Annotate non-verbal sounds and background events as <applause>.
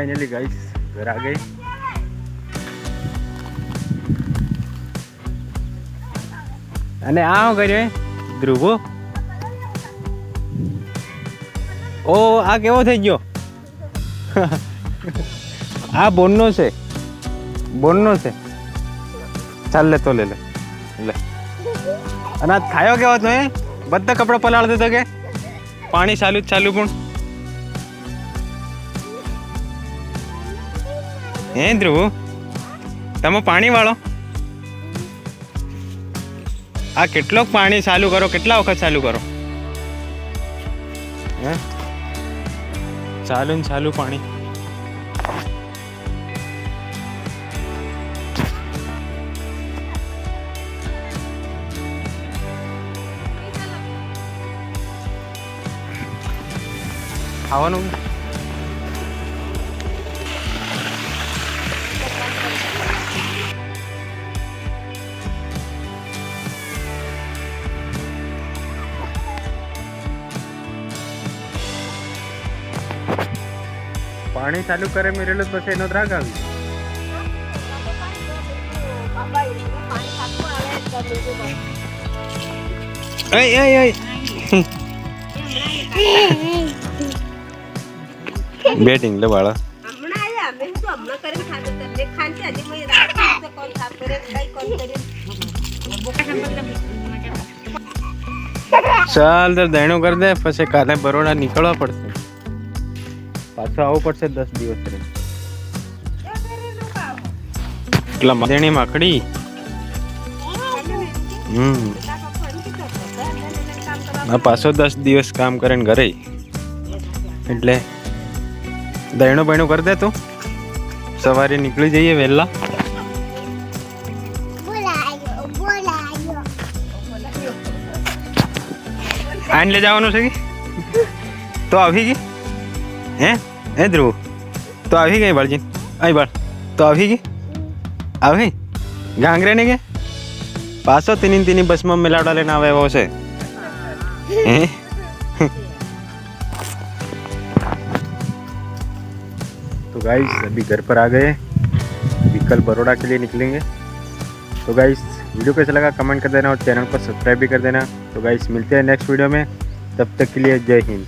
Finally ગઈ ઘર આ અને આ શું કર્યો ધ્રુવો ઓ, આ કેવો થઈ ગયો? <laughs> આ બોનનો છે. બોનનો છે. ચાલ લે તો લે લે. લે. અને આ થાયો કેવો તો એ બધા કપડા પલાળ દેતો કે? પાણી ચાલુ જ ચાલુ પણ. હે ધ્રુવ તમે પાણી વાળો આ કેટલોક પાણી ચાલુ કરો કેટલા વખત ચાલુ કરો હે ચાલુ ને ચાલુ પાણી ખાવાનું પાણી ચાલુ કરે મેરેલો પછી એનો રાગ આવી અય અય અય બેટિંગ લે બાળા. ચાલ તો દહેણું કરી દે, પછી કાલે બરોડા નીકળવા પડશે. પાછું આવવું પડશે દસ દિવસ એટલા દેણી માખડી? હમ. પાછો દસ દિવસ કામ કરે ને ઘરે. એટલે દહીણું બહેણું કરી દે તું. સવારે નીકળી જઈએ વહેલા. આઈને લઈ જવાનું છે કે? તો આવી ગઈ? હે? है ध्रुव? तो अभी गई बड़ जी आई बड़ तो अभी की अभी घांग रहने पास हो तीन तीन बस में मिला डाले ना वो से। तो गाइस अभी घर पर आ गए। अभी कल बड़ोड़ा के लिए निकलेंगे। तो गाइस वीडियो कैसा लगा कमेंट कर देना और चैनल को सब्सक्राइब भी कर देना। तो गाइस मिलते हैं नेक्स्ट वीडियो में। तब तक के लिए जय हिंद।